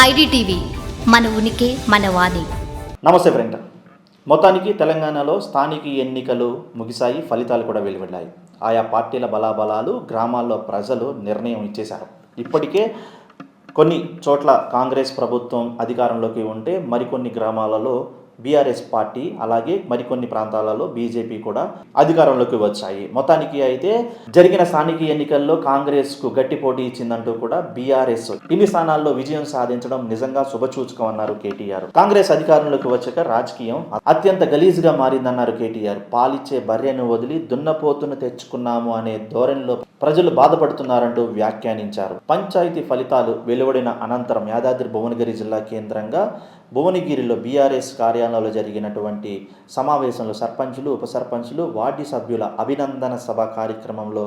IDTV మన ఉనికి మన వాణి. నమస్తే ఫ్రెండ్. మొత్తానికి తెలంగాణలో స్థానిక ఎన్నికలు ముగిశాయి ఫలితాలు కూడా వెలువడ్డాయి. ఆయా పార్టీల బలాబలాలు గ్రామాల్లో ప్రజలు నిర్ణయం ఇచ్చేశారు. ఇప్పటికే కొన్ని చోట్ల కాంగ్రెస్ ప్రభుత్వం అధికారంలోకి ఉంటే మరికొన్ని గ్రామాలలో బీఆర్ఎస్ పార్టీ అలాగే మరికొన్ని ప్రాంతాలలో బీజేపీ కూడా అధికారంలోకి వచ్చాయి. మొత్తానికి అయితే జరిగిన స్థానిక ఎన్నికల్లో కాంగ్రెస్కు గట్టి పోటీ ఇచ్చిందంటూ కూడా బీఆర్ఎస్ ఇన్ని స్థానాల్లో విజయం సాధించడం నిజంగా శుభసూచకం అన్నారు కేటీఆర్. కాంగ్రెస్ అధికారంలోకి వచ్చాక రాజకీయం అత్యంత గలీజ్గా మారిందన్నారు కేటీఆర్. పాలిచ్చే బర్రెను వదిలి దున్నపోతును తెచ్చుకున్నాము అనే ధోరణిలో ప్రజలు బాధపడుతున్నారంటూ వ్యాఖ్యానించారు. పంచాయతీ ఫలితాలు వెలువడిన అనంతరం యాదాద్రి భువనగిరి జిల్లా కేంద్రంగా భువనగిరిలో బీఆర్ఎస్ కార్యాలయంలో జరిగినటువంటి సమావేశంలో సర్పంచులు ఉప సర్పంచులు వార్డు సభ్యుల అభినందన సభ కార్యక్రమంలో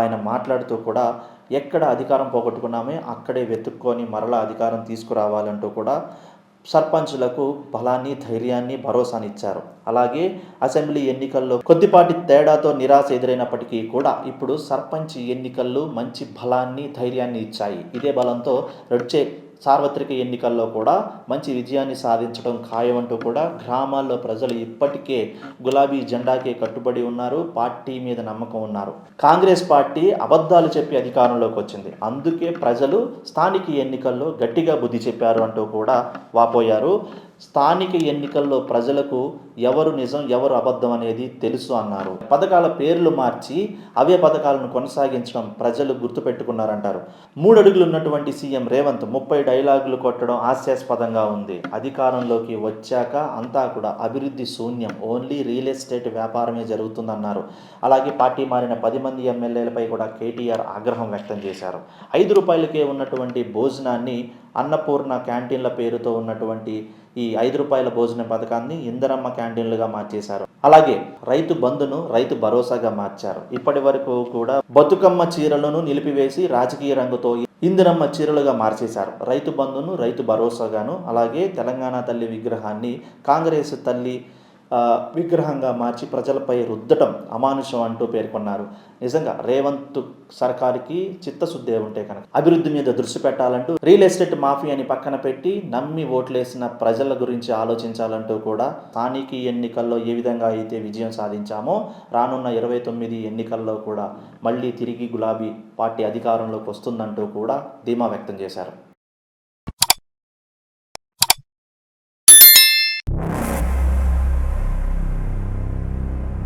ఆయన మాట్లాడుతూ కూడా ఎక్కడ అధికారం పోగొట్టుకున్నామే అక్కడే వెతుక్కొని మరలా అధికారం తీసుకురావాలంటూ కూడా సర్పంచులకు బలాన్ని ధైర్యాన్ని భరోసానిచ్చారు. అలాగే అసెంబ్లీ ఎన్నికల్లో కొద్దిపాటి తేడాతో నిరాశ ఎదురైనప్పటికీ కూడా ఇప్పుడు సర్పంచ్ ఎన్నికల్లో మంచి బలాన్ని ధైర్యాన్ని ఇచ్చాయి. ఇదే బలంతో నడిచే సార్వత్రిక ఎన్నికల్లో కూడా మంచి విజయాన్ని సాధించడం ఖాయమంటూ కూడా గ్రామాల్లో ప్రజలు ఇప్పటికే గులాబీ జెండాకే కట్టుబడి ఉన్నారు పార్టీ మీద నమ్మకం ఉన్నారు. కాంగ్రెస్ పార్టీ అబద్ధాలు చెప్పి అధికారంలోకి వచ్చింది. అందుకే ప్రజలు స్థానిక ఎన్నికల్లో గట్టిగా బుద్ధి చెప్పారు అంటూ కూడా వాపోయారు. స్థానిక ఎన్నికల్లో ప్రజలకు ఎవరు నిజం ఎవరు అబద్ధం అనేది తెలుసు అన్నారు. పథకాల పేర్లు మార్చి అవే పథకాలను కొనసాగించడం ప్రజలు గుర్తుపెట్టుకున్నారంటారు. మూడడుగులు ఉన్నటువంటి సీఎం రేవంత్ ముప్పై డైలాగులు కొట్టడం హాస్యాస్పదంగా ఉంది. అధికారంలోకి వచ్చాక అంతా కూడా అభివృద్ధి శూన్యం. ఓన్లీ రియల్ ఎస్టేట్ వ్యాపారమే జరుగుతుందన్నారు. అలాగే పార్టీ మారిన పది మంది ఎమ్మెల్యేలపై కూడా కేటీఆర్ ఆగ్రహం వ్యక్తం చేశారు. ఐదు రూపాయలకే ఉన్నటువంటి భోజనాన్ని అన్నపూర్ణ క్యాంటీన్ల పేరుతో ఉన్నటువంటి ఈ ఐదు రూపాయల భోజన పథకాన్ని ఇందరమ్మ క్యాంటీన్లుగా మార్చేశారు. అలాగే రైతు బంధును రైతు భరోసాగా మార్చారు. ఇప్పటి వరకు కూడా బతుకమ్మ చీరలను నిలిపివేసి రాజకీయ రంగుతో ఇందిరమ్మ చీరలుగా మార్చేశారు. రైతు బంధును రైతు భరోసాగాను అలాగే తెలంగాణ తల్లి విగ్రహాన్ని కాంగ్రెస్ తల్లి విగ్రహంగా మార్చి ప్రజలపై రుద్దటం అమానుషం అంటూ పేర్కొన్నారు. నిజంగా రేవంత్ సర్కార్కి చిత్తశుద్ధి ఉంటే కనుక. అభివృద్ధి మీద దృష్టి పెట్టాలంటూ రియల్ ఎస్టేట్ మాఫియాని పక్కన పెట్టి నమ్మి ఓట్లేసిన ప్రజల గురించి ఆలోచించాలంటూ కూడా స్థానిక ఎన్నికల్లో ఏ విధంగా అయితే విజయం సాధించామో రానున్న ఇరవై తొమ్మిది ఎన్నికల్లో కూడా మళ్ళీ తిరిగి గులాబీ పార్టీ అధికారంలోకి వస్తుందంటూ కూడా ధీమా వ్యక్తం చేశారు.